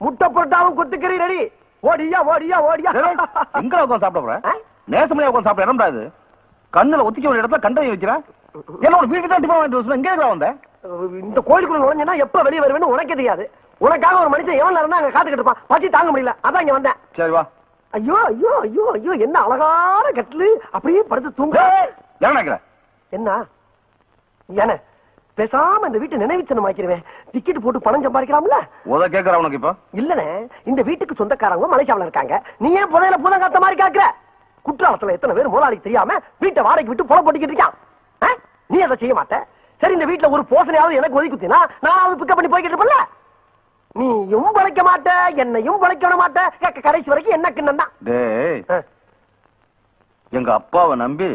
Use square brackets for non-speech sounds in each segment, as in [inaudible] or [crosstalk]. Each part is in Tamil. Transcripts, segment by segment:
முட்டை புரட்டாவும் கொத்துக்கறி ரெடி ஓடியா ஓடியா ஓடியா. எங்க உட்காந்து சாப்பிட போற? ஆ? நேசமலையா உட்காந்து சாப்பிட இடம் இது. கண்ணுல ஒத்திக்க ஒரு இடத்துல கண்டை வைக்கிறேன் என்னோட வீட்டுக்கு தான் டிஃபன் வாங்கிட்டு எங்க வந்தேன் இந்த கோயிலுக்குள்ள நுழைஞ்சனா எப்ப வெளிய வருவேன்னு உனக்கே தெரியாது. உனக்காக ஒரு மனுஷன் எவ்வளவு நேரம் அங்க காத்துக்கிட்டு இருப்பான். பசி தாங்க முடியல. அதான் இங்க வந்தேன். சரி வா. ஐயோ ஐயோ ஐயோ ஐயோ என்ன அழகான கட்டிலு. அப்படியே படுத்து தூங்க. என்ன? என்ன? பேசாம இந்த வீட்டை நினைவுச்சனம் ஆக்கிடுவேன் டிக்கெட் போட்டு பணம் சம்பாதிக்கலாம்ல? உத கேக்குற உனக்கு இப்போ? இல்லனே இந்த வீட்டுக்கு சொந்தக்காரங்க மலேசியாவுல இருக்காங்க. நீ ஏன் புதையில பூதம் காத்த மாதிரி காக்குற? குற்றாலத்துல எத்தனை பேர் முதலாளிக்கு தெரியாம வீட்டை வாடகைக்கு விட்டு புல போட்டுக்கிட்டு இருக்கான்? நீ அதை செய்ய மாட்ட. சரி இந்த வீட்டுல ஒரு போசனையாவது எனக்கு ஒதுக்கி குத்தினா நான் அதை பிக்கப் பண்ணி போய்கிட்டு இருப்பேன்ல. நீயும் பழைக்க மாட்ட என்னையும் பழைக்க விட மாட்ட. கடைசி வரைக்கும் என்ன கிண்ணம் தான்? எங்க அப்பாவை நம்பி.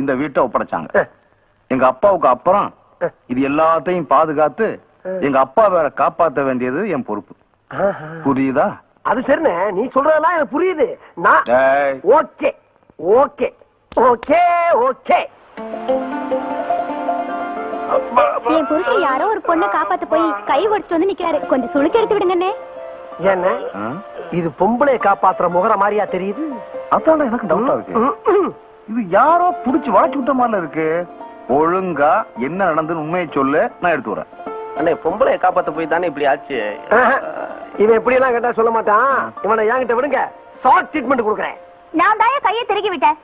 இந்த வீட்டை ஒப்படைச்சாங்க. எங்க அப்பாவுக்கு அப்புறம் இது எல்லாத்தையும் பாதுகாத்து எங்க அப்பா வேற காப்பாத்த வேண்டியது என் பொறுப்பு. புரியுதா? அது சரிண்ணே. நீ சொல்றதெல்லாம் எனக்கு புரியுது. நான் ஓகே. ஓகே. Okay okay. என் புருஷன் யாரோ ஒரு பொண்ணை காப்பாத்த போய் கை ஒடிச்சிட்டு வந்து நிக்கிறாரு. கொஞ்சம் சுளுக்கு எடுத்து விடுங்கண்ணே. என்ன? இது பொம்பளை காப்பாத்துற முகர மாதிரியா தெரியுது? அதான்டா எனக்கு டவுட்டா இருக்கு. இது யாரோ புடிச்சு வளைச்சு விட்ட மாதிரில இருக்கு. ஒழுங்கா என்ன நடந்ததுன்னு உண்மையை சொல்லு நான் எடுத்து வரேன் அண்ணே பொம்பளைய காப்பாத்த போய் தானே இப்படி ஆச்சு. இவன் எப்படி எல்லாம் கேட்டா சொல்ல மாட்டான்? இவனை என்கிட்ட விடுங்க ஷார்ட் ட்ரீட்மெண்ட் கொடுக்குறேன். நான் தான் கையை திருகி விட்டேன்.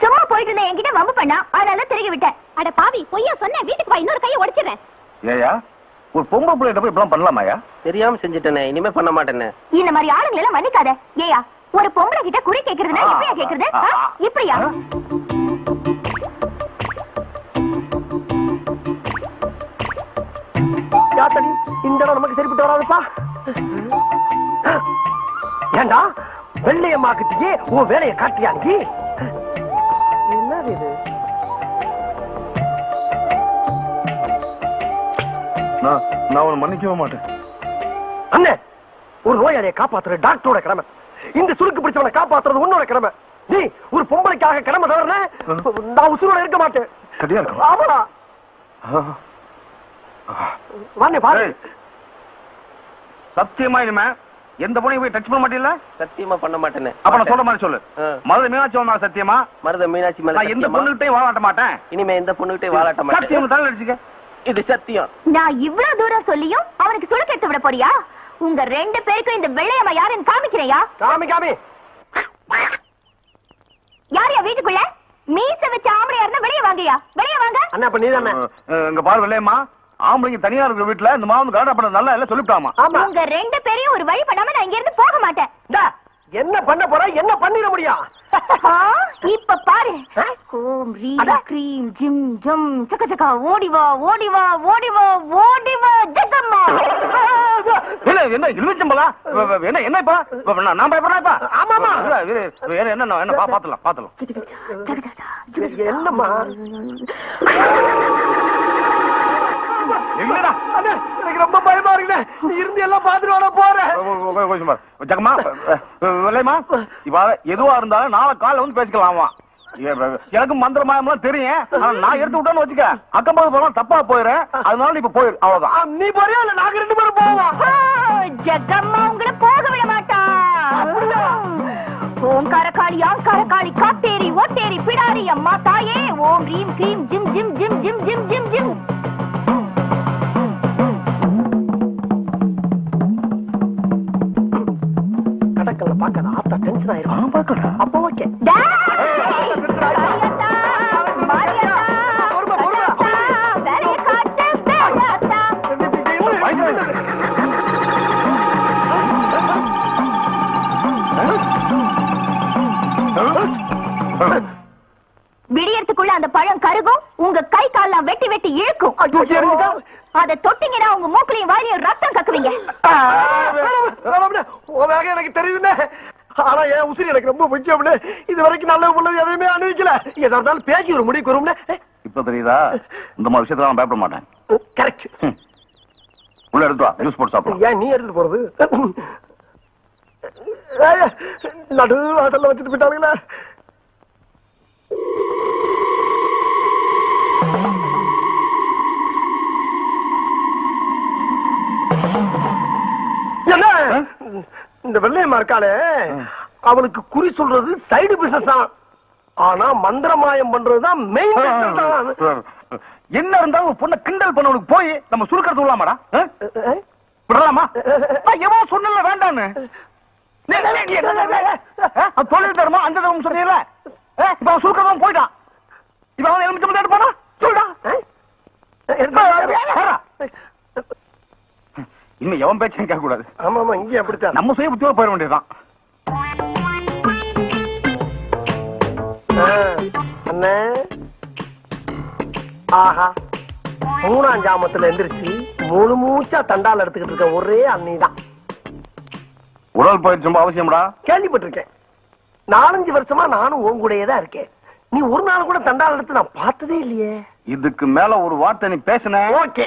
சும்மா போயிட்டு இருந்தேன் என்கிட்ட வம்பு பண்ணா அதனால திருகி விட்டேன். அட பாவி பொய்யா சொன்ன வீட்டுக்கு வா இன்னொரு கையை உடைச்சிடுறேன் ஏயா ஒரு பொம்பளை பிள்ளைகிட்ட போய் இப்படிலாம் பண்ணலாமாயா தெரியாம செஞ்சுட்டேனே இனிமே பண்ண மாட்டேனே இந்த மாதிரி ஆளுங்களை எல்லாம் மன்னிக்காத. ஏயா ஒரு பொம்பளை கிட்ட குறி கேக்குறதுனா எப்படியா கேக்குறது? இப்படியா? யாத்தடி இந்த இடம் நமக்கு சரிப்பட்டு வராதுப்பா. ஏண்டா வெள்ளையம்மாக்கிட்டே உன் வேலையை காட்டியா நீ? என்னது இது? நான் நான் உன்னை மன்னிக்கவே மாட்டேன். அண்ணே ஒரு நோயாளியை காப்பாத்துற டாக்டரோட கடமை. இந்த சுருக்கு பிடிச்சவனை காப்பாத்துறது உன்னோட கடமை. நீ ஒரு பொம்பளைக்காக கடமை தவறுன நான் உசுரோட இருக்க மாட்டேன். சரியா இருக்கும். வாண்ணே பாரு சத்தியமா இனிமே எந்த பொண்ணையும் போய் டச் பண்ண மாட்டீங்களா? சத்தியமா பண்ண மாட்டேனே. அப்ப நான் சொல்ற மாதிரி சொல்லு. மதுரை மீனாட்சி அம்மா சத்தியமா? மருத மீனாட்சி மேல நான் எந்த? பொண்ணுகிட்டையும் வாழாட்ட மாட்டேன். இனிமே எந்த பொண்ணுகிட்டே வாழாட்ட மாட்டேன். சத்தியம் தலை அடிச்சுக்க இது சத்தியம். நான் இவ்வளவு தூரம் சொல்லியும் அவனுக்கு சுளுக்கு எடுத்து விட போறியா? உங்க ரெண்டு பேருக்கும் இந்த வெள்ளையம்மா யாருன்னு காமிக்கிறையா? காமி காமி. யார் யா வீட்டுக்குள்ள? மீச வச்ச ஆம்பளையா இருந்தா வெளியே வாங்கயா? வெளியே வாங்க. அண்ணா அப்ப நீதானே? இங்க பாரு வெள்ளையம்மா. ஆம்பளைங்க தனியா இருக்கிற வீட்டுல இந்த மாவு கலாட்டா பண்ண நல்லா எல்லாம் சொல்லிவிட்டாமா? ஆமா. உங்க ரெண்டு பேரையும் ஒரு வழி பண்ணாம நான் இங்க இருந்து போக மாட்டேன். இந்தா, என்ன பண்ண போற என்ன பண்ணிட முடியும்? இப்ப பாரு. ரீம் அட. கிரீம் ஜிம் ஜம் சக்க சக்கா ஓடி வா ஓடி வா ஓடி வா ஓடி வா ஜெகம்மா. என்ன என்ன இழுவச்சம்பலா என்ன என்ன இப்ப? நான் பயப்படுறேன் இப்ப. இல்ல, இது, என்ன என்ன என்ன பா- பாத்துலாம் பாத்துலாம் என்னம்மா? எங்கடா அண்ணே, எனக்கு ரொம்ப பயமா இருக்குண்ணே. நீ இருந்து எல்லாம் பாத்துட்டு வர போறேன் ஜக்கமா வெள்ளையம்மா இப்ப எதுவா இருந்தாலும் நாளை காலைல வந்து பேசிக்கலாமா எனக்கு மந்திரமாயம்லாம் தெரியும். ஆனா நான் எடுத்து விட்டேன்னு வச்சுக்க அக்கம் பக்கத்து போனா தப்பா போயிடுறேன் அதனால நீ இப்ப போயிரு. அவ்வளவுதான். நீ போறியா? இல்ல நாங்க ரெண்டு பேரும் போவோம்? ஜெகம்மா உங்களை போக விட மாட்டா. ஓம் கரகாளி ஆம் கரகாளி காத்தேரி ஓட்டேரி பிடாரி அம்மா தாயே. ஓம் ரீம் கிரீம் ஜிம் ஜிம் ஜிம் ஜிம் ஜிம் ஜிம் ஜிம். பாக்காத ஆத்தா டென்ஷன் ஆயிரும். அப்ப ஓகே இழுக்கும் தூக்கி எறிஞ்சுட்டா? அத தொட்டிங்கன்னா உங்க மூக்குலையும் வாயிலையும் ரத்தம் கக்குவீங்க உன் வேகம் எனக்கு தெரியுதுண்ணே ஆனா என் உசிரி எனக்கு ரொம்ப முக்கியம்னு இது வரைக்கும் நல்ல உள்ளது எதையுமே அனுபவிக்கல எதா இருந்தாலும் பேசி ஒரு முடிவுக்கு வரும்னே. இப்ப தெரியுதா? இந்த மாதிரி விஷயத்துல நான் பயப்பட மாட்டேன். கரெக்ட் ம். உள்ள எடுத்து வா ஜூஸ் போட்டு சாப்பிடலாம். ஏன் நீ எடுத்துட்டு போறது? நடு வாசல்ல வச்சுட்டு போயிட்டாங்களே என்ன? இந்த வெள்ளையம்மா இருக்காளே அவளுக்கு குறி சொல்றது சைடு பிசினஸ் தான். ஆனா மந்திரமாயம் பண்றதுதான் மெயின் என்ன இருந்தாலும் பொண்ணை கிண்டல் பண்ணவனுக்கு போய் நம்ம சுருக்கிறது விடலாமாடா? விடலாமா? எவன் சொன்னல வேண்டான்னு? தொழில் தர்மம் அந்த தர்மம் சொன்னீங்கல்ல? இப்ப அவன் சுருக்கிறதும் போயிட்டான் இப்ப அவன் எலுமிச்சம் போனா? சொல்டா இன்னும் எவன் பேச்சையும் கேட்க கூடாது ஆமா ஆமா இங்கே அப்படித்தான். நம்ம சுய புத்தியோட போயிட வேண்டியதுதான். அண்ணே. ஆஹா. மூணாம் ஜாமத்துல எந்திரிச்சு முழு மூச்சா தண்டால் எடுத்துக்கிட்டு இருக்க ஒரே அண்ணி தான் உடல் பயிற்சி ரொம்ப அவசியம்டா. கேள்விப்பட்டிருக்கேன். நாலஞ்சு வருஷமா நானும் உன் கூடயே தான் இருக்கேன். நீ ஒரு நாள் கூட தண்டால் எடுத்து நான் பார்த்ததே இல்லையே. இதுக்கு மேல ஒரு வார்த்தை நீ பேசுன. ஓகே.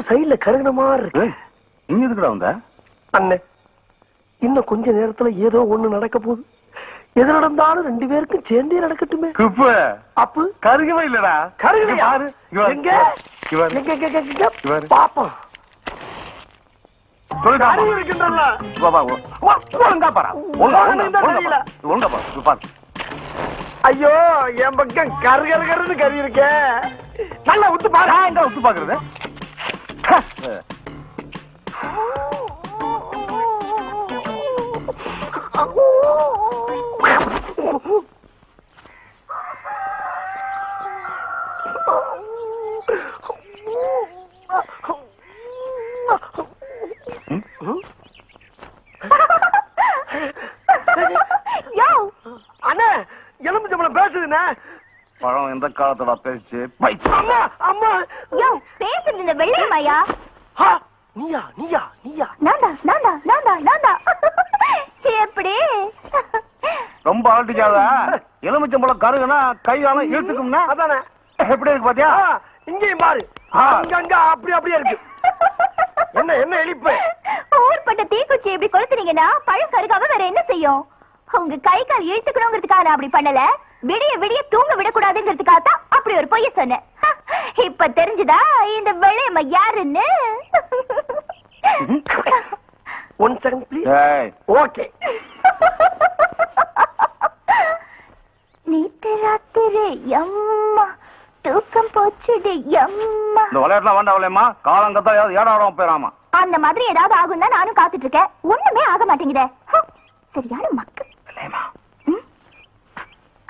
சைடுல கருகின மாதிரி இருக்கு. இங்க எதுக்குடா வந்த? அண்ணே இன்னும் கொஞ்ச நேரத்துல ஏதோ ஒண்ணு நடக்க போகுது. எது நடந்தாலும் ரெண்டு பேருக்கும் சேர்ந்தே நடக்கட்டுமே. குப்பு. அப்பு. கருகவே இல்லடா. இங்க பாரு. எங்க. எங்க எங்க, எங்க, பாரு. ஐயோ என் பக்கம் கரு கரு கருன்னு கறி நல்லா உத்து பாரு. எங்க உத்து பாக்குறது. [laughs] யோ! அண்ணே எலும்பு சம்பளம் பேசுதுண்ணே. பழம் எந்த காலத்தோட பேச்சு பைத்தியம். அம்மா அம்மா! யோ பேசுறது இந்த வெள்ளையம்மாயா ஹா, நீயா நீயா நீயா? நான்டா நான்டா நான்டா நான்டா. எப்படி? ரொம்ப அழட்டிக்காத எலுமிச்சம்பழம் கருகுனா கையால இழுத்துக்கும்னா? அதானே. எப்படி இருக்கு பாத்தியா? இங்கேயும் பாரு. அங்கங்க அப்படி அப்படியே இருக்கு. என்ன என்ன எலிப்பு ஊர்பட்ட தீக்குச்சி இப்படி கொளுத்துனீங்கன்னா பழம் கருகாம வேற என்ன செய்யும்? உங்க கை கால் இழுத்துக்கணுங்கிறதுக்காக அப்படி பண்ணல. விடிய விடிய தூங்க விடக்கூடாதுங்கிறதுக்காக தான் அப்படி ஒரு பொய்ய சொன்னேன். இப்ப தெரிஞ்சுதா இந்த வெள்ளையம்மா யாருன்னு? ஒன் செகண்ட் ப்ளீஸ் ஏய். ஓகே நேத்து ராத்திரி எம்மா தூக்கம் போச்சுடு எம்மா இந்த விளையாட்டுலாம் வேண்டாம் விளையம்மா காலங்கத்தா ஏதாவது ஏடாடம் போயிடாமா அந்த மாதிரி ஏதாவது ஆகும் தான் நானும் காத்துட்டு இருக்கேன். ஒண்ணுமே ஆக மாட்டேங்குதே. சரியான மக்கள் விளையம்மா ம்? ஆ, நான் கையில அந்த எலுமிச்சம்பழம் வந்தது அது எப்படி இதுக்கு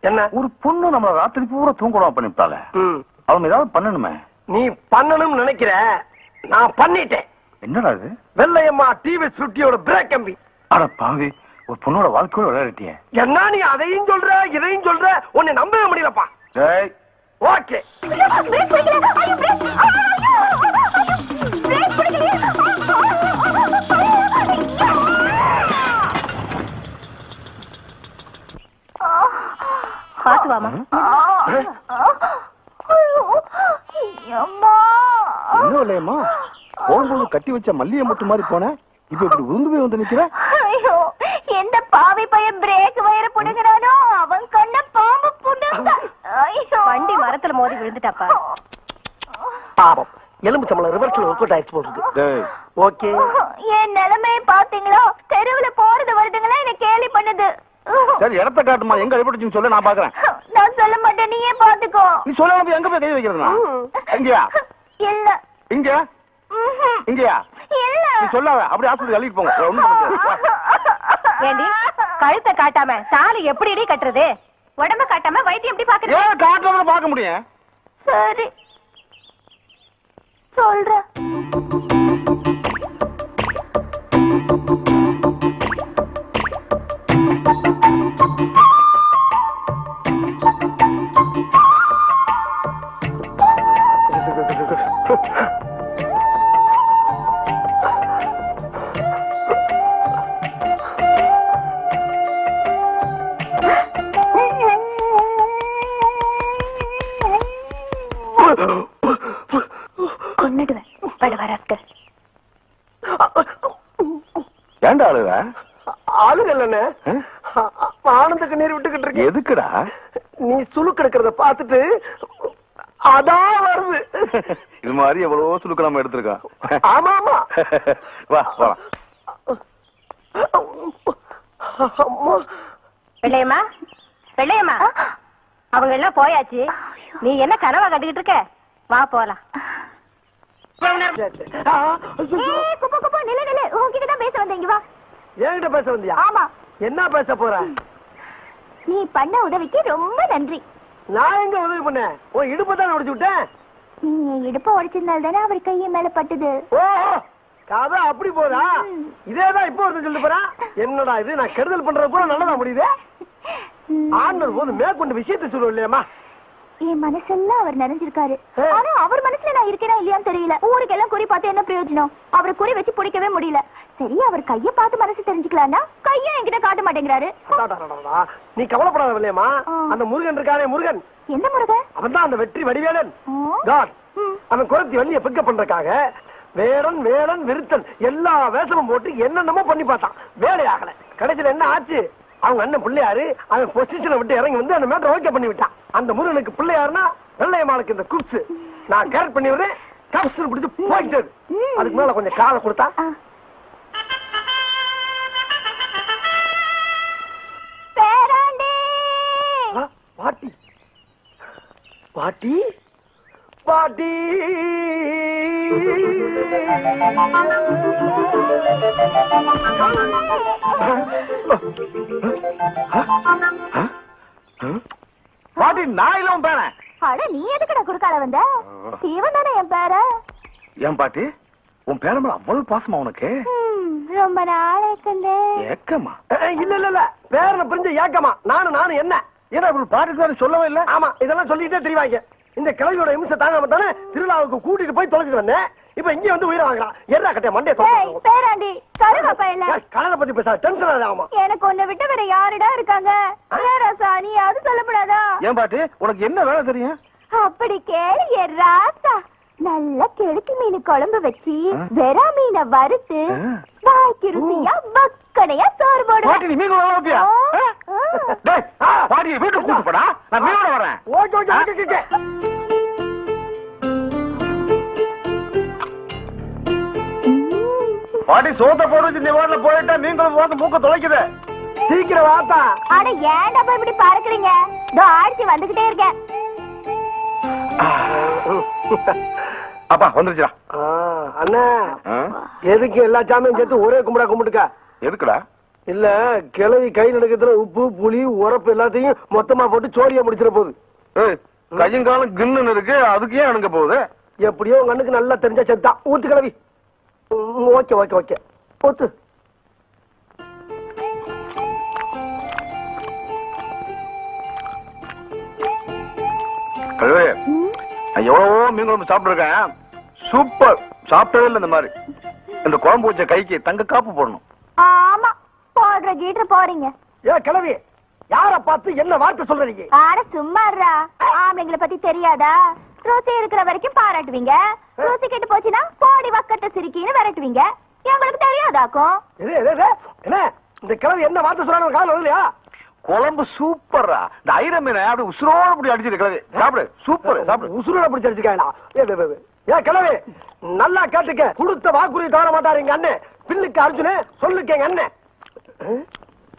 என்ன? ஒரு பொண்ணு ராத்திரி பூரா தூங்கணும் பண்ணிவிட்டால ம். அவங்க ஏதாவது பண்ணணுமே. நீ பண்ணணும்னு நினைக்கிற? நான் பண்ணிட்டேன். என்னடா இது? வெள்ளையம்மா டிவி சுட்டியோட பிரேக் கம்பி. அட பாவி ஒரு பொண்ணோட வாழ்க்கையோட விளையாடிட்டியே. என்ன நீ அதையும் சொல்ற இதையும் சொல்ற? உன்னை நம்பவே முடியலப்பா. டேய். ஓகே. பாத்து வாமா என்ன இல்லையம்மா. போகும்போது கட்டி வச்ச மல்லிகை முட்டு மாதிரி போன. இப்ப இப்படி உருந்து போய் வந்து நிக்கிற? ஐயோ எந்த பாவி பையன் பிரேக் வயர புடுங்குறானோ அவன் கண்ண பாம்பு புடுங்க. ஐயோ. வண்டி மரத்துல மோதி விழுந்துட்டாப்பா. பாவம். எலும்பு சம்பளம் ரிவர்ஸ்ல ஒர்க் அவுட் ஆயிடுச்சு போட்டுருக்கு டேய். ஓகே. என் நிலைமையை பாத்தீங்களா தெருவுல போறது வருதுங்களா? என்ன கேலி பண்ணுது. சரி இடத்த காட்டுமா? எங்க அடிபட்டுச்சுன்னு சொல்லு நான் பாக்குறேன். நான் சொல்ல மாட்டேன் நீயே பாத்துக்கோ. நீ சொல்லாம எங்க போய் கை வைக்கிறதுனா எங்கயா இல்ல. இங்க. இங்கயா? இல்ல. நீ சொல்லாத அப்படியே ஆஸ்பத்திரி அள்ளிட்டு போங்க. ஒண்ணும். ஏண்டி கழுத்தை காட்டாம தாலி எப்படி கட்டுறது? உடம்ப காட்டாம வைத்தியம் எப்படி பாக்குறது? ஏன் காட்டுறத பார்க்க முடியும்? சரி. சொல்றேன். பார்த்துட்டு அதான் வருது. இது மாதிரி எவ்வளவோ சுழுக்கு நம்ம எடுத்திருக்கோம் ஆமா ஆமா வா. போலாம். வெள்ளையம்மா வெள்ளையம்மா. அவங்க எல்லாம் போயாச்சு. நீ என்ன கனவா கண்டுகிட்டு இருக்க? வா போலாம். பேச வந்தேன். இங்க வா. என்கிட்ட பேச வந்தியா? ஆமா. என்ன பேச போற? நீ பண்ண உதவிக்கு ரொம்ப நன்றி. நான் எங்க உதவி பண்ணேன்? உன் இடுப்பு தான் உடைச்சு விட்டேன்? நீ என் இடுப்ப உடைச்சிருந்தால் தானே அவர் கையை மேல பட்டது. ஓ கதை அப்படி போதா? இதேதான் இப்போ ஒருத்தன் சொல்லிட்டு போறான். என்னடா இது? நான் கெடுதல் பண்றது கூட நல்லதா முடியுது. ஆண்டர் போது மேற்கொண்டு விஷயத்தை சொல்லுவோம் இல்லையாமா என் மனசெல்லாம் அவர் நிறைஞ்சிருக்காரு. ஆனா அவர் மனசுல நான் இருக்கேனா இல்லையான்னு தெரியல. ஊருக்கெல்லாம் குறி பார்த்து என்ன பிரயோஜனம்? அவரை குறி வச்சு பிடிக்கவே முடியல. சரி அவர் கைய பார்த்து மனசு தெரிஞ்சுக்கலாம்னா? கைய என்கிட்ட காட்ட மாட்டேங்கிறாரு. நீ கவலைப்படாத இல்லையாமா ஆ. அந்த முருகன் இருக்கானே முருகன். என்ன முருகன்? அவன் தான் அந்த வெற்றி வடிவேலன். காட். அவன் குரத்தி வள்ளிய பிக்கப் பண்றதுக்காக வேடன் வேடன் விருத்தன் எல்லா வேஷமும் போட்டு என்னென்னமோ பண்ணி பார்த்தான். வேலையாகல கடைசியில என்ன ஆச்சு? அவங்க அண்ணன் பிள்ளையாரு அவன் பொசிஷனை விட்டு இறங்கி வந்து அந்த மேட்டர் ஓகே பண்ணி விட்டான். அந்த முருகனுக்கு பிள்ளையாருன்னா வெள்ளையம்மாளுக்கு இந்த குப்ஸ். நான் கேரட் பண்ணி விடுறேன் கப்ஸ் பிடிச்சு போயிட்டு. அதுக்கு மேல கொஞ்சம் காதை கொடுத்தா பாட்டி? பாட்டி! பாட்டி நான் இல்ல உன் பேரன். அட நீ எதுக்குடா குறுக்கால வந்த? இவன் தானே என் பேர? ஏன் பாட்டி உன் பேரன் மேல அவ்வளவு பாசமா உனக்கு? ரொம்ப நாளைக்குண்டே ஏக்கமா. அஹ், இல்ல இல்ல இல்ல. பேரனை பிரிஞ்ச ஏக்கமா. நானும் நானும் என்ன? ஏன்னா இப்படி பாட்டுக்கு சொல்லவே இல்ல. ஆமா இதெல்லாம் சொல்லிட்டே தெரியவாங்க இந்த கிழவியோட இம்சை தாங்காம தானே திருவிழாவுக்கு கூட்டிட்டு போய் தொலைச்சிட்டு வந்தேன். இப்ப இங்க வந்து உயிரை வாங்கலாம் என்ன கட்டைய மண்டே பேராண்டி கருவாப்பா இல்ல கலரை பத்தி பேச டென்ஷன் ஆகாமா எனக்கு உன்னை விட்டு வேற யாருடா இருக்காங்க? ராசா நீ அது சொல்லக்கூடாதா ஏன் பாட்டி? உனக்கு என்ன வேலை தெரியும்? அப்படி கேளு ராசா. நல்ல கெளுத்தி மீன் குழம்பு வச்சு. வெறா மீனை வறுத்து. வாய்க்கு ருசியா பக்கடையா சோறு பாட்டி போடுவேன் நீ மீன் குழம்பு வைப்பியா? டேய், வீட்டுக்கு கூட்டு போடா. நான் மீனோட வரேன் ஓகே ஓகே ஓகே, ஓகே பாட்டி சோத்த போட்டு வச்சு நீ வாட்டில போயிட்டா மீன் குழம்பு வாங்க மூக்க தொலைக்குது. சீக்கிரம் வாத்தா. அட ஏன்டா போய் இப்படி பறக்குறீங்க? இதோ ஆடிச்சு வந்துகிட்டே இருக்கேன். அப்பா வந்துருச்சுடா. ஆ, அண்ணா? எதுக்கு எல்லா சாமியும் சேர்த்து ஒரே கும்பிடா கும்பிட்டுக்க? எதுக்குடா? இல்ல கிழவி கை நடக்கிறதுல உப்பு புளி உரப்பு எல்லாத்தையும் மொத்தமா போட்டு சோழிய முடிச்சிட போகுது. ஏய், கையும் காலும் கிண்ணுன்னு இருக்கு அதுக்கு ஏன் அணுங்க போகுது? எப்படியோ உங்க அண்ணுக்கு நல்லா தெரிஞ்ச செத்தா. ஊத்து கிழவி ம், ஓகே ஓகே ஓகே. ஊத்து. கழுவே. நான் எவ்வளவோ மீன் குழம்பு சாப்பிட்டுருக்கேன். சூப்பர். சாப்பிட்டதே இல்லை இந்த மாதிரி. இந்த குழம்பு வச்ச கைக்கு தங்க காப்பு போடணும். ஆமா போடுற கீட்டு போறீங்க. ஏ கிழவி யார பார்த்து என்ன வார்த்தை சொல்றீங்க? ஆட சும்மாடுறா. ஆம்பளைங்களை பத்தி தெரியாதா? ருசி இருக்கிற வரைக்கும் பாராட்டுவீங்க. ருசி கெட்டு போச்சுன்னா போடி வக்கட்ட சிரிக்கின்னு விரட்டுவீங்க. எங்களுக்கு தெரியாதாக்கும்? இது இது, இது. என்ன? இந்த கிழவி என்ன வார்த்தை சொல்றாங்க காதல் வரலையா குழம்பு சூப்பர்ரா. இந்த ஐர மீனை அப்படி உசுரோட அப்படி அடிச்சிருக்கிறது சாப்பிடு சூப்பர் சாப்பிடு. உசுரோட பிடிச்சு அடிச்சுக்காங்களா ஏ, ஏ, ஏ, ஏ கிழவி நல்லா கேட்டுக்க. கொடுத்த வாக்குறுதி தவற மாட்டாரு எங்க அண்ணன் பில்லுக்கு அர்ஜுனு சொல்லுக்கு எங்க அண்ணன்?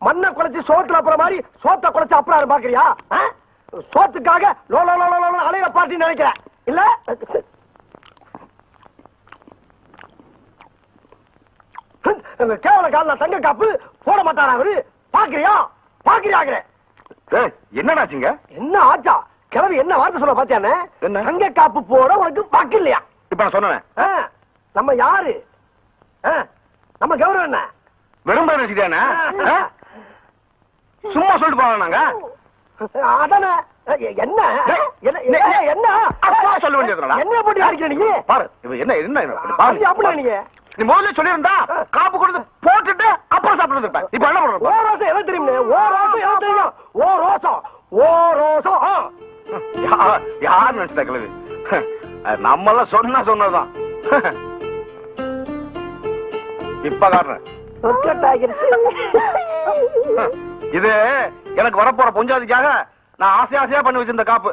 மண்ணை குலைச்சு சோத்துல அப்புறம் மாதிரி சோத்த குலைச்சு அப்புறம் பாக்குறியா? சோத்துக்காக லோ லோ லோ லோ லோ அலையில பாட்டின்னு நினைக்கிறேன். இல்ல? கேவல காலில் தங்க காப்பு போட மாட்டாரா அவரு? பாக்குறியா? பாக்குறியாங்கிற ஏய், என்னடாச்சுங்க? என்ன ஆச்சா? கிழவி என்ன வார்த்தை சொல்ல பாத்தியானே என்ன? தங்க காப்பு போட உனக்கு வாக்கு இல்லையா? இப்ப நான் சொன்னேன். நம்ம யாரு? நம்ம கௌரவம் என்ன வெறும் பேர் வச்சுக்கிட்டானே? சும்மா சொல்லிட்டு போலாம் நாங்க? அதானே. என்ன? என்ன அப்பா சொல்ல வேண்டியதுடா. என்ன போட்டு அடிக்கிற நீ? பாரு என்ன என்ன அப்படி பாரு. அப்படியா நீங்க? நீ முதல்ல சொல்லியிருந்தா காப்பு கொடுத்து போட்டுட்டு அப்புறம் சாப்பிட்டு இருப்பேன் இப்ப என்ன ஓ பண்ற ரோசம் எனக்கு தெரியுமே ஓ ரோசம் எனக்கு தெரியும்? ஓ ரோசம் ஓ ரோசம் யார் நினைச்சிட்ட கிழவி நம்மளாம் சொன்னா சொன்னதுதான். இப்ப காட்டுறேன். சொக்கட்டாகிருச்சு. இது எனக்கு வரப்போற பொஞ்சாதிக்காக நான் ஆசை ஆசையா பண்ணி வச்சிருந்த காப்பு.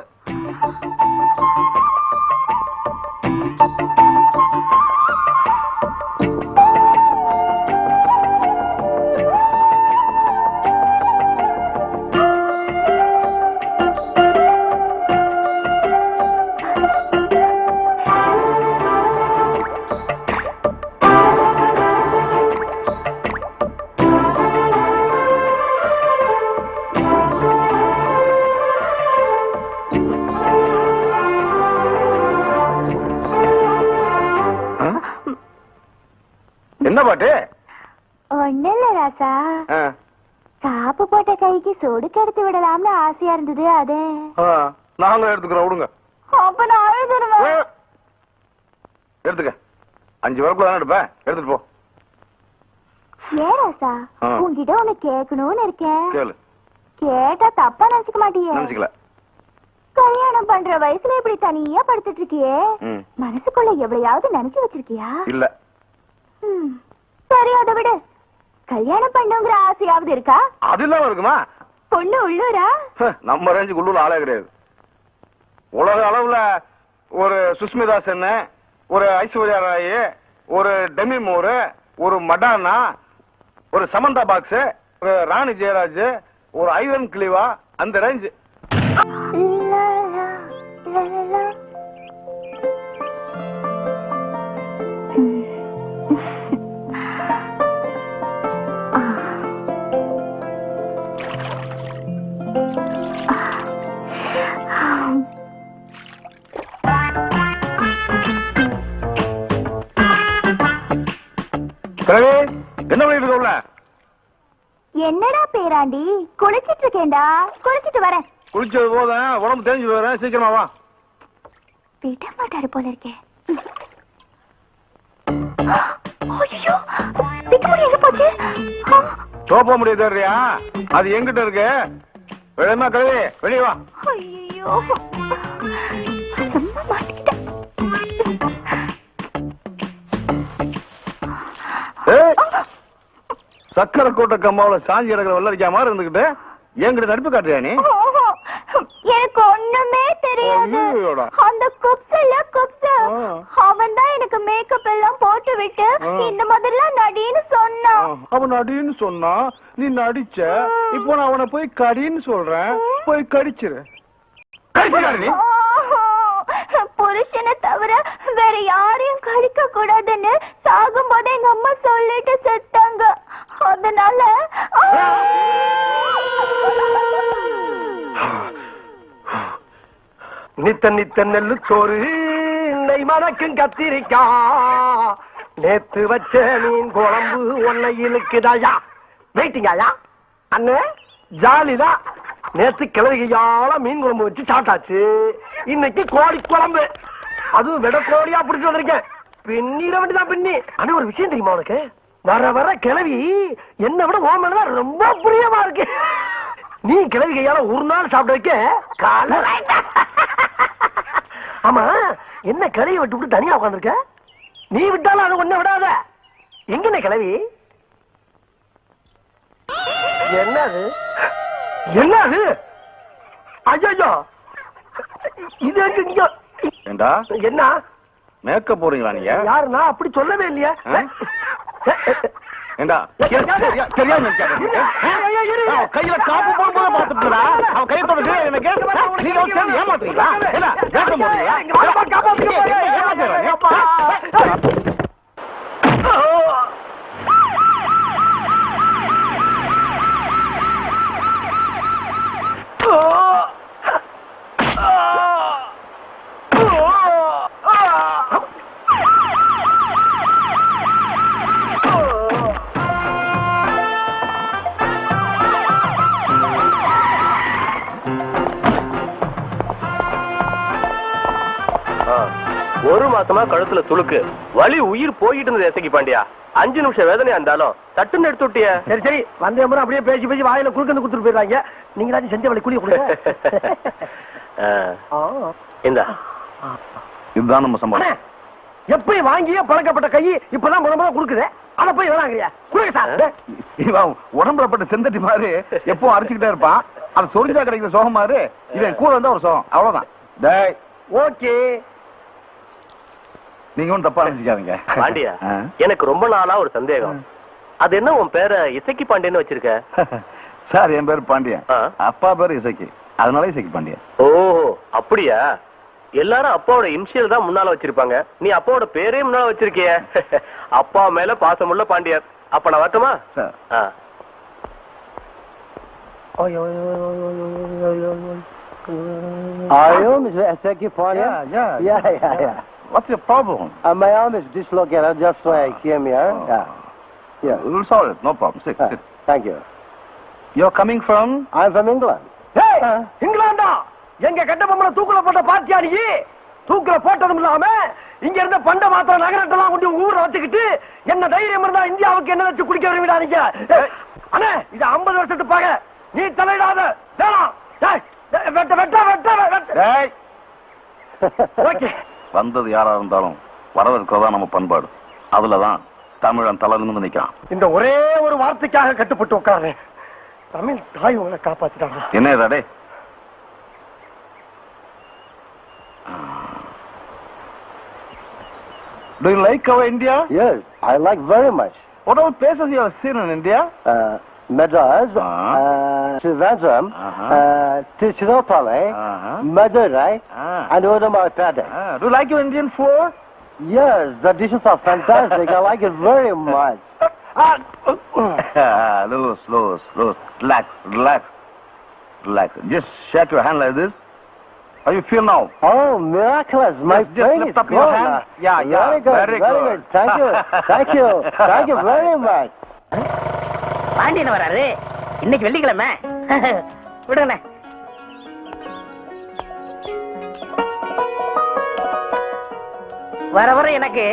என்ன பாட்டு? ஒண்ணு இல்ல ராசா. ஆ, காப்பு போட்ட கைக்கு சொடு கெடுத்து விடலாம்னு ஆசையா இருந்தது அதே. ஆ, நாங்களும் எடுத்துக்கிறோம் விடுங்க. அப்ப நான் அழுதுருவேன் எடுத்துக்க. அஞ்சு வரக்குள்ள எடுப்பேன் எடுத்துட்டு போ. ஏன் ராசா ஆ. உன்கிட்ட ஒண்ணு கேட்கணும்னு இருக்கேன். கேளு. கேட்டா தப்பா நினைச்சுக்க மாட்டியே. நினைச்சுக்கல. கல்யாணம் பண்ற வயசுல இப்படி தனியா படுத்துட்டு இருக்கியே. மனசுக்குள்ள எவ்வளையாவது நினைச்சு வச்சிருக்கியா? இல்ல. சரி அதை விடு. கல்யாணம் பண்ணுங்கிற ஆசையாவது இருக்கா? அது இல்லாம இருக்குமா? பொண்ணு உள்ளூரா? நம்ம ரேஞ்சுக்கு உள்ளூர் ஆளே கிடையாது. உலக அளவுல ஒரு சுஸ்மிதா சென்னு ஒரு ஐஸ்வர்யா ராய் ஒரு டெமி மூரு ஒரு மடானா ஒரு சமந்தா பாக்ஸ் ஒரு ராணி ஜெயராஜ் ஒரு ஐவன் கிளிவா அந்த ரேஞ்ச் என்ன பண்ணிட்டு உள்ள என்னடா பேராண்டி? குளிச்சிட்டு இருக்கேன்டா. குளிச்சிட்டு வரேன். குளிச்சது போதும். உடம்பு தெரிஞ்சு போறேன் சீக்கிரமா வா. விட மாட்டாரு போல இருக்கே. ஐயோ விக்க முடியாது போச்சு? தோப்ப முடியாது அது எங்கிட்ட இருக்கு. வெளியமா கிழவி வெளியே வா. ஐயோ சக்கரை கோட்டை கம்மாவுல சாஞ்சி கிடக்கிற வெள்ளரிக்கா மாதிரி இருந்துகிட்டு என்கிட்ட நடிப்பு காட்டுறியா நீ? எனக்கு ஒண்ணுமே தெரியாது. அந்த குப்ஸ் இல்ல குப்ஸ். அவன் தான் எனக்கு மேக்கப் எல்லாம் போட்டு விட்டு. இந்த மாதிரிலாம் நடின்னு சொன்னான். அவன் நடின்னு சொன்னா நீ நடிச்ச இப்போ நான் அவனை போய் கடின்னு சொல்றேன். போய் கடிச்சிரு. ஓஹோ, புருஷனை தவிர வேற யாரையும் கழிக்க கூடாதுன்னு சாகும் போது எங்க அம்மா தண்ணி நித்த சோறு. இன்னை மணக்கும் கத்திரிக்கா. நேத்து வச்ச மீன் குழம்பு ஒன்னை இழுக்குதாயா வெயிட்டிங்காயா அண்ணே ஜாலிதான் நேத்து கிளவிகையால மீன் குழம்பு வச்சு சாப்பிட்டாச்சு. இன்னைக்கு கோழி குழம்பு. அதுவும் விட கோழியா பிடிச்சு வந்திருக்கேன் பின்னிட வேண்டியதான் பின்னி. ஆனா ஒரு விஷயம் தெரியுமா உனக்கு? வர வர கிளவி என்ன விட ஓமன் ரொம்ப பிரியமா இருக்கு. நீ கிளவி கையால ஒரு நாள் சாப்பிட வைக்க கால ஆமா என்ன கிளவி விட்டு விட்டு தனியா உட்காந்துருக்க நீ விட்டாலும் அது ஒண்ணு விடாத. எங்கண்ணே கிளவி என்னது? என்னது? ஐயோ இது எங்க ஏண்டா? என்ன? மேக்கப் போறீங்களா நீங்க? யாருன்னா? அப்படி சொல்லவே இல்லையா? ஏண்டா? அவன் கையில காப்பு போடும்போது பாத்துட்டுடா அவன் கையை தொடச்சு எனக்கு நீங்க வந்து சேர்ந்து ஏமாத்துறீங்களா என்ன மாசமா கழுத்துல துளுக்கு. வலி உயிர் போயிட்டு இருந்தது எசக்கி பாண்டியா. அஞ்சு நிமிஷம் வேதனையா இருந்தாலும் சட்டுன்னு எடுத்து விட்டிய. சரி சரி. வந்தே முறை அப்படியே பேசி பேசி வாயில குறுக்கந்து குடுத்துட்டு போயிடுறாங்க. நீங்களாச்சும் செஞ்ச வழி கொடுங்க. ஆ. இந்த. இதுதான் நம்ம சம்பளம் எப்படி வாங்கியே பழக்கப்பட்ட கை இப்பதான் முத முத குடுக்குது அத போய் வேணாங்கறியா குடுங்க சார். இவன் உடம்புல பட்ட செந்தட்டி மாதிரி எப்பவும் அரைச்சுக்கிட்டே இருப்பான். அது சொரிஞ்சா கிடைக்கிற சோகம் மாதிரி இவன் கூட இருந்தா ஒரு சோகம். அவ்வளவுதான். டேய். ஓகே. நீங்க ஒன்றும் தப்பா நினைச்சுக்காதீங்க பாண்டியா. எனக்கு ரொம்ப நாளா ஒரு சந்தேகம் அது என்ன உன் பேரை இசக்கி பாண்டியன்னு வச்சிருக்க சார் என் பேர் பாண்டியன். அப்பா பேர் இசக்கி அதனால இசக்கி பாண்டியன் ஓ அப்படியா எல்லாரும் அப்பாவோட இனிஷியல் தான் முன்னால வச்சிருப்பாங்க நீ அப்பாவோட பேரே முன்னால வச்சிருக்கிய அப்பா மேல பாசமுள்ள பாண்டியர் அப்ப நான் வரட்டுமா சார் ஆ. Are you Mr. Eseki Ponya? What's your problem? Uh, my arm is dislocated, just why I came here. Oh. Yeah. Yeah. We'll solve it, no problem. Sit, Uh, sit. thank you. You're coming from? I'm from England. ஏய், இங்கிலாந்தா எங்க கட்ட பொம்மல தூக்குல போட்ட பாத்தியா நீ தூக்குல போட்டதும் இல்லாம இங்க இருந்த பண்ட மாத்திர நகரத்தெல்லாம் கொண்டு உங்க ஊர்ல வச்சுக்கிட்டு என்ன தைரியம் இருந்தா இந்தியாவுக்கு என்ன வச்சு குடிக்க விரும்பிடா நீங்க ஏய், அண்ணே இது 50 வருஷத்து பாக நீ தலையிடாத வேணாம் வெட்ட வெட்ட வெட்ட வெட்ட [laughs] ஓகே வந்தது யாரா இருந்தாலும் வரவேற்கிறதா நம்ம பண்பாடு அதுலதான் தமிழன் தலை நிமிர்ந்து நிக்கிறான் இந்த ஒரே ஒரு வார்த்தைக்காக கட்டுப்பட்டு உட்காரு தமிழ் தாய் உங்களை காப்பாத்திட்டாங்க என்ன இதா டேய் Do you like our India? Yes, I like very much. What all places you have seen in India? Uh, Madras, uh, Trivandrum, uh, Tiruchirappalli. Madurai, Ah. and Udumaipete. Ah, do you like your Indian food? Yes, the dishes are fantastic. I like it very much. [laughs] Ah, loose, loose, loose. Relax, relax, relax. Just shake your hand like this. How you feel now? Oh, miraculous! My Yes, lift is up your hand. Yeah, yeah, Very good, very very good. good. Thank you, [laughs] thank you, thank you very much. Pandian வராரு. இன்னைக்கு வெள்ளிக்கிழமை. விடுங்கண்ணே. வர வர எனக்கு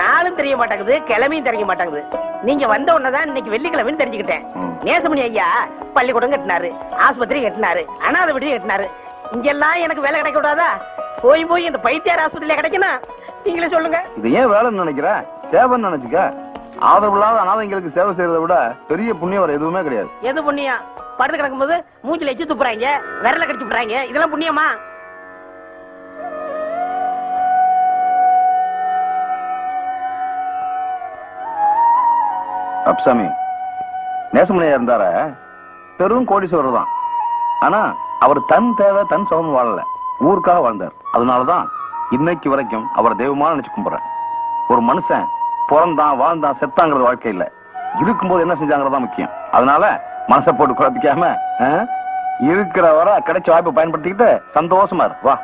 நாளும் தெரிய மாட்டேங்குது கிழமையும் தெரிய மாட்டேங்குது. நீங்க வந்த உடனேதான் இன்னைக்கு வெள்ளிக்கிழமைன்னு தெரிஞ்சுக்கிட்டேன். நேசமணி ஐயா பள்ளிக்கூடம் கட்டினாரு ஆஸ்பத்திரி கட்டினாரு அனாதை விடுதி கட்டினாரு. இங்கெல்லாம் எனக்கு வேலை கிடைக்க கூடாதா? போய் போய் இந்த பைத்தியார் ஆஸ்பத்திரியில கிடைக்கணும் நீங்களே சொல்லுங்க. இது ஏன் வேலைன்னு நினைக்கிற? சேவைன்னு நினைச்சுக்க? ஆதரவு இல்லாத அனாதைங்களுக்கு சேவை செய்யறதை விட பெரிய புண்ணியம் வேற எதுவுமே கிடையாது. எது புண்ணியம்? படுத்து கிடக்கும்போது மூஞ்சில எச்சு துப்புறாங்க விரல கடிச்சு விடுறாங்க இதெல்லாம் புண்ணியமா? அப்சாமி நேசமணியா இருந்தார பெரும் கோடீஸ்வரர் தான். ஆனா அவர் தன் தேவை தன் சுகம் வாழல. ஊருக்காக வாழ்ந்தார். அதனாலதான் இன்னைக்கு வரைக்கும் அவரை தெய்வமா நினைச்சு கும்பிடுறேன். ஒரு மனுஷன் பிறந்தான் வாழ்ந்தான் செத்தாங்கிறது வாழ்க்கை இல்ல இருக்கும்போது என்ன செஞ்சாங்கிறது முக்கியம். அதனால மனசை போட்டு குழப்பிக்காம இருக்கிற வர கிடைச்ச வாய்ப்பை பயன்படுத்திக்கிட்டு சந்தோஷமா இரு. வா.